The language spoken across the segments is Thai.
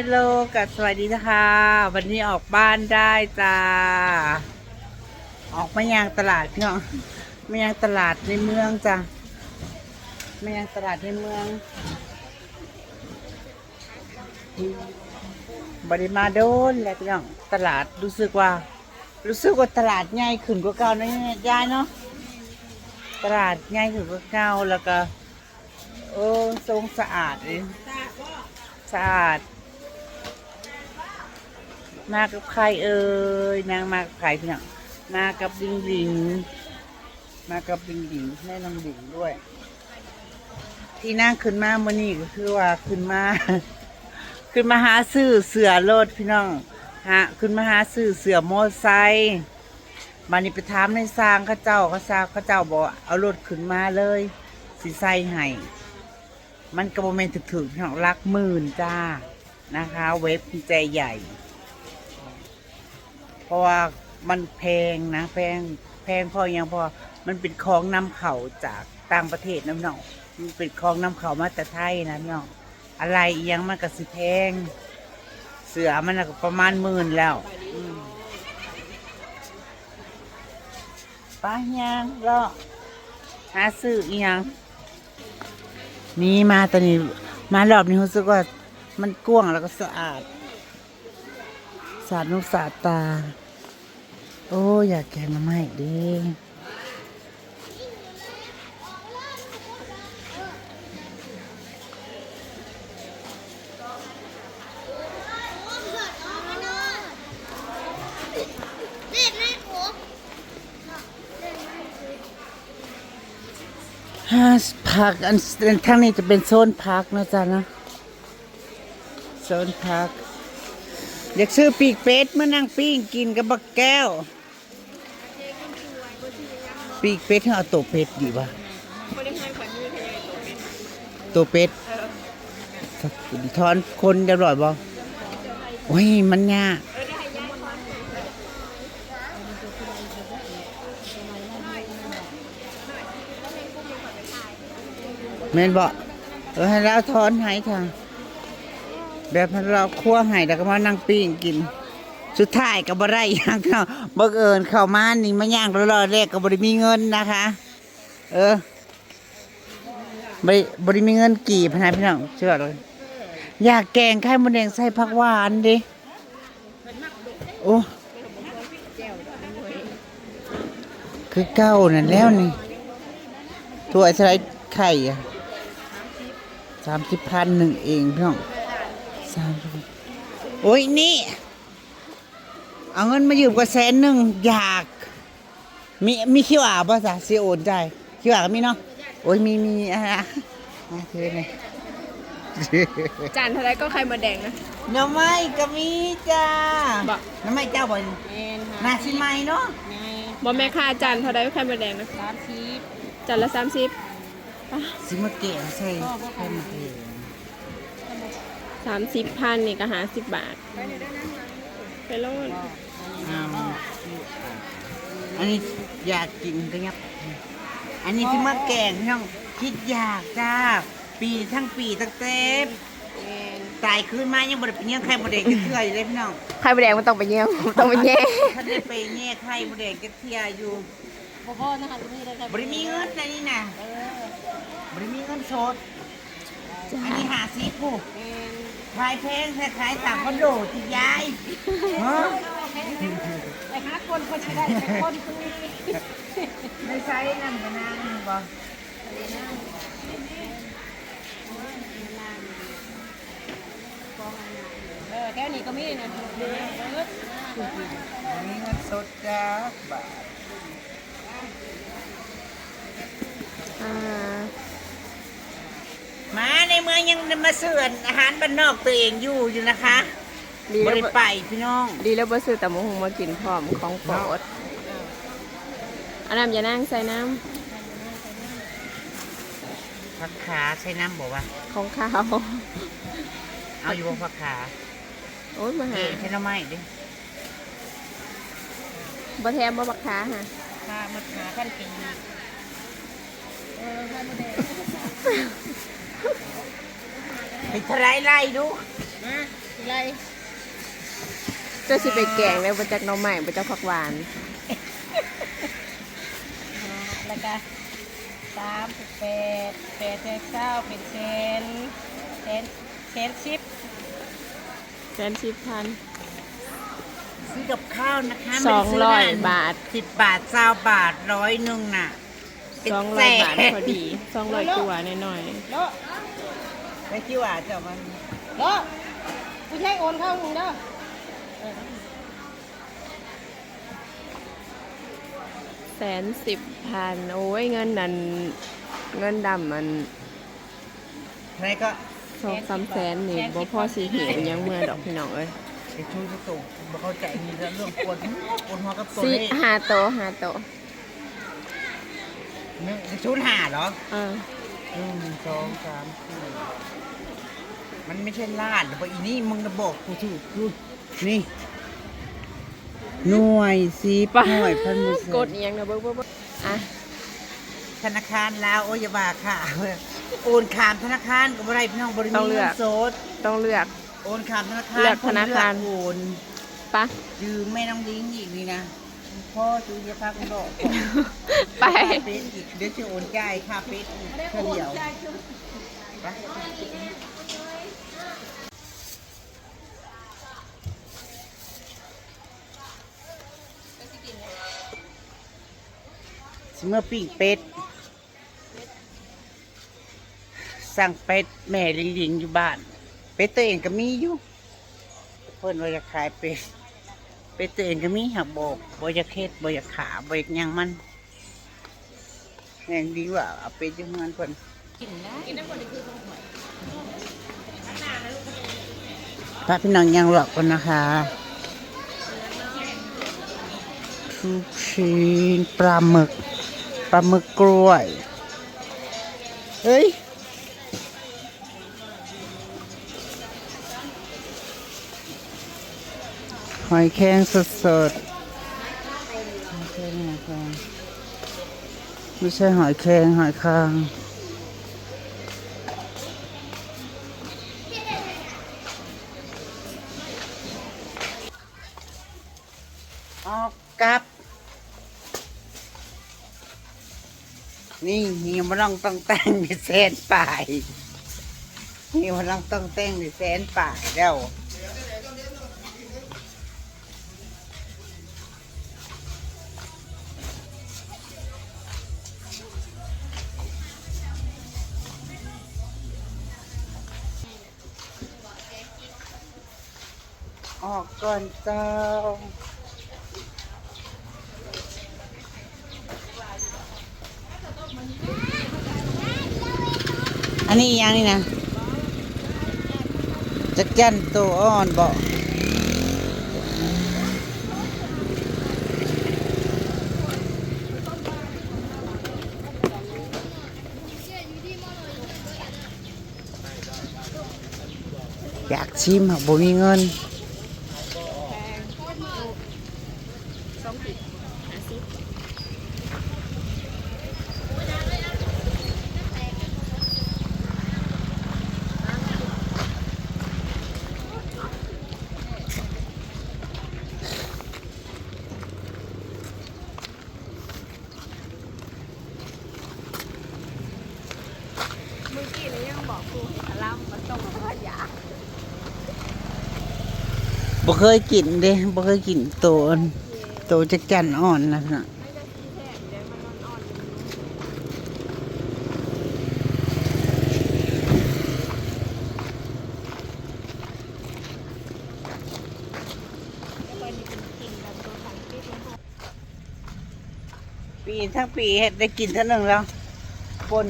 ฮลโลกับสวัสดีนะคะ วันนี้ออกบ้านได้จ้า ออกมายังตลาดพี่น้องมายังตลาดในเมืองจ้ะมายังตลาดในเมืองบริมาโดนแล้วพี่น้องตลาดรู้สึกว่า รู้สึกว่าตลาดใหญ่ขึ้นกว่าเก่านะยายเนาะตลาดใหญ่ขึ้นกว่าเก่าแล้วก็โอ้ทรงสะอาดเลยสะอาด มากับใครเอ่ยนางมากับใครพี่น้องมากับลิงลิงมากับลิงลิงแม่น้องลิงด้วย ที่นั่งขึ้นมาเมื่อนี้ก็คือว่าขึ้นมาขึ้นมาหาซื้อเสือรถพี่น้องฮะขึ้นมาหาซื้อเสือมอไซค์มานี่ไปถามในสร้างข้าเจ้าข้างเข้าเจ้าบอกเอารถขึ้นมาเลยสิใส่ให้มันกระโมเมนถึกถึกๆพี่น้องรักหมื่นจ้านะคะ เว็บใจใหญ่ เพราะว่ามันแพงนะแพงแพงพออยังพอมันเป็นของนำเข่าจากต่างประเทศนะพี่น้องมันเป็นของนำเข่ามาแต่ไทยนะน้องอะไรยังมันก็สิแพง เสือมันน่ะก็ประมาณหมื่นแล้วป้ายังรอหาซื้ออีหยังนี่มาตอนนี้มารอบนี้รู้สึกว่ามันกว้างแล้วก็สะอาด สาดนุสาดตา โอ้อยากแกงมาใหม่ดิฮ่าพักอันทั้งนี้จะเป็นโซนพักนะจ๊ะนะโซนพัก อยากซื้อปีกเป็ดมานั่งปิ้งกินกับบักแก้ว ปีกเป็ดห้เอาตัวเป็ดดีวะตัวเป็ดทอนคนจะร่อยบ่โอ้ยมันยากแม่นบ่เออให้เราทอนให้ค่ะ แบบเราคั่วให้แล้วก็มานั่งปิ้งกิน สุดท้ายก็บ่ได้ยังเนาะบังเอิญเข้ามานี่มาย่างรอๆแรกก็บ่ได้มีเงินนะคะ เออบ่ได้บ่ได้มีเงินกี่พะนะพี่น้องเชื่อเลยอยากแกงไข่มดแดงใส่ผักหวานดิโอ้คือเก้านั่นแล้วนี่ถ้วยใส่ไข่อะสามสิบพันหนึ่งเองพี่น้อง สามสิบโอ้ยนี่ เอาเงินมายืมกว่าแสนหนึ่งอยาก มีมีคิวอาป่ะจ๊ะซีโอนใจายคิวอาก็มีเนาะโอ้ยมีมีอะมาเธอเลยจานเท่าไรก็ไข่มดแดงนะหน้ำไม้ก็มีจ้าบ่หน้ำไม้เจ้าบ่อยนาชิไม้เนาะบอแม่ค่าจานเท่าไรก็ไข่มดแดงนะสามสิบจานละสามสิบ สิมาเกะใส่แค่มาเกะ สามสิบพันนี่ก็หาสิบบาท ไปโลดเอาอันนี้อยากกินก็ยับ อันนี้ที่มาแกงพี่น้องคิดอยากจ้า ปีทั้งปีตั้งแต่ตายคืนมายังบริเป็นยังไข่บดเด็กจะเทื่ออยู่เลยพี่น้องไข่มดแดงมันต้องไปเยี่ยมต้องไปแย่ถ้าได้ไปแง่ไข่บดเด็กจะเทื่ออยู่พ่อนะคะที่นี่ได้ไข่บริมีเงินนะนี่นะบริมีเงินสดอันนี้หาซีผู้ ขายแพงแต่ขายต่างคอนโดที่ย้ายฮะไปหาคนคนจะได้ไปคนคือไม่ใช่นั่นก็นั่งบ่เออแค่นี้ก็มีนะมีเงินสดจ้าบาทอ่ามาในเมือง ยังมาเสื่อนอาหารบ้านนอกตัวเองอยู่อยู่นะคะดีบแล้วริไปพี่น้องดีแล้วบ่ซื้อแต่หมูหุงมากินพร้อมของโปรดอันน้ำอย่านั่งใส่น้ผักขาใช้น้ำบอกว่าำของข้าว เอาอยู่บนผักขาโอ้ยมาหาเอ๊ะใช้น้ำไม้ดิบ่แทมบ่บักขาฮะข้ามาขาท่านเป็น ไปทลายไล่ดูไปไรเจะสิไปแกงแล้วบ่จักหน้องใหม่บ่จักผักหวานแล้วก็สามสิบแปดแปดแปดเก้าเป็นเซนเซนเซนสิบแสนสิบพัน ซื้อกับข้าวนะคะสองร้อยบาท สิบบาทเจ้าบาทร้อยหนึ่งน่ะเป็นสองแสร้อยนบาทพอดีสองร้อยกว่าหน่อยเนาะ ไม่คิดว่าจะมันเนาะผู้ชายโอนเข้ามึงเด้อๆแสนสิบพันโอ้ยเงินนั่นเงินดำมันใครก็สองสามแสนนี่บ่พอสิหิวยังเมื่อดอกพี่น้องเอ้ยไปช่วยที่ส่งบ่เข้าใจมีเรื่องปวดหัวปวดหัวกับตัวสิเลขหาโตะหาโตะเนี่ยชุดหาเหรอเออหนึ่งสองสามสี่ มันไม่ใช่ลาดหรือว่าอีนี่มึงจะบอกกูถูกกูนี่ หน่วยสีป้าหน่วยพันมือกดเอียงนะเบิ่งเบิ่งเบิ่งอะธนาคารลาวโอยาบาค่ะ โอนขามธนาคารก็บ่ได้พี่น้องบริมีเงินสดต้องเลือก โอนขามธนาคารเลือกธนาคารเลือกโอนปะยืมแม่น้องดิ้งอีกนี่นะพ่อจูจะพักดอกไปค่าเป็ดอีกเดี๋ยวจะโอนจ่ายค่าเป็ดอีกเฉลี่ยว สิเมื่อปิ้งเป็ด สั่งเป็ดแม่ลิงลิงอยู่บ้าน เป็ดตัวเองก็มีอยู่ เพิ่นว่าจะขายเป็ด เป็ดตัวเองก็มีหักบอกบ่จะเค็ดบ่จะขาบ่จะหยังมันแห่งดีกว่าเอาเป็ดอยู่เงินเพิ่นกินนะกินได้คนนี้คือของหวยพระพี่น้องยังหลอกกันนะคะทุกชิ้นปลาหมึก ปลาหมึกกล้วย เฮ้ย หอยแครงสดสดๆหอยแครงหอยแครงไม่ใช่หอยแครงหอยคาง นี่นี่มันต้องต้องแต่งในแสนป่ายนี่มันต้องต้องแต่งในแสนป่ายแล้วออกก่อนเจ้า อันนี้ยังนี่นะจักจันตัวอ่อนบอกอยากชิมอะบ่มีเงิน เมื่อกี้เลยยังบอกครูให้ลำมันต้องมาหยา บ่เคยกินเด้บ่เคยกินตัวตัวจักจันอ่อนนะนะปีทั้งปีเฮ็ดได้กินเท่านึงแล้วปน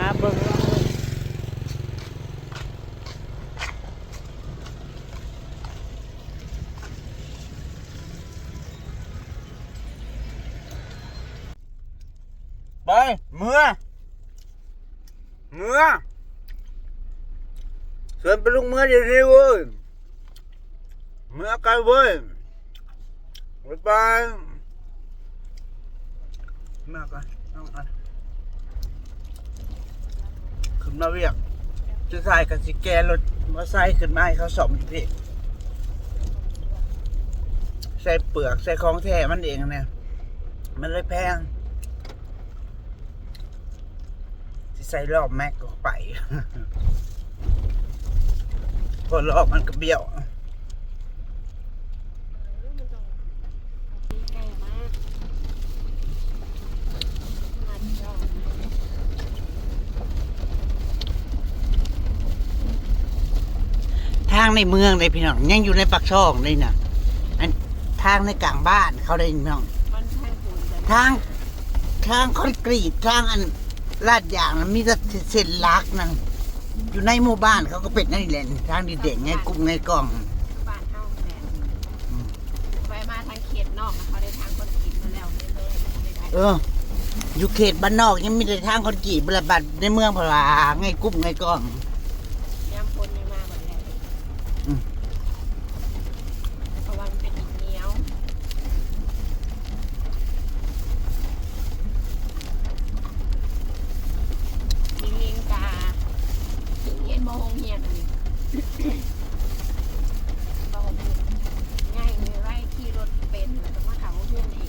มาเบิ่งว่าไปเมื่อเมื่อ ชวนไปลุงเมื่อเดี๋ยวนี้เว้ยเมื่อกันเว้ยบ๊ายบายมากอะต้องอะขึ้นมาเวียกจะใส่กับสิแกรถมอไซค์ขึ้นมาให้เขาสอมพี่ใส่เปลือกใส่ของแท้มันเองเนี่ยมันเลยแพงสิใส่รอบแม็กก็ไป พอรอบมันก็เบี้ยวทางในเมืองเลยพี่น้องยังอยู่ในปากช่องเลยนะอันทางในกลางบ้านเขาได้พี่น้องทางทางคอนกรีตทางอันลาดยางนะมีแต่เส้นลักนั่น อยู่ในหมู่บ้านเขาก็เป็นนั่นแหละทางดีเด่นไงกลุ่มไงกล่อง บ้านเฮาแหละไปมาทางเขตนอกนะเขาได้ทางคนกินมาแล้วเลยเลยไม่ได้เออ อยู่เขตบ้านนอกยังมีแต่ทางคอนกรีตบรบัดในเมืองพลาไงกลุ่มไงกล่อง ย้ำคนยังมาหมดแล้ว อืม เพราะว่ามันเป็นดินเหนียวลิงลิงกาเย็นโมงเฮียนอันนี้ บอกง่ายเลยไว้ขี่รถเป็นแล้วก็มาเขาเพื่อนอีก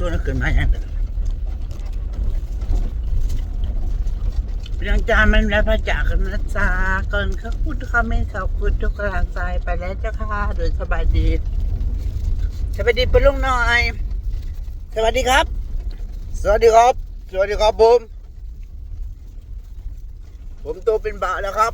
จะรู้ชวนขึ้นมาอย่างไรเรื่องจานมันแล้วพระจากกันนะจ๊ะก่อนเขาพูดคำไม่เขอบคุณทุกกำลังใจไปแล้วเจ้าค่ะโดยสบายดีสวัสดีปะลุงหน่อย สวัสดีครับ สวัสดีครับ สวัสดีครับผมผมโตเป็นบะแล้วครับ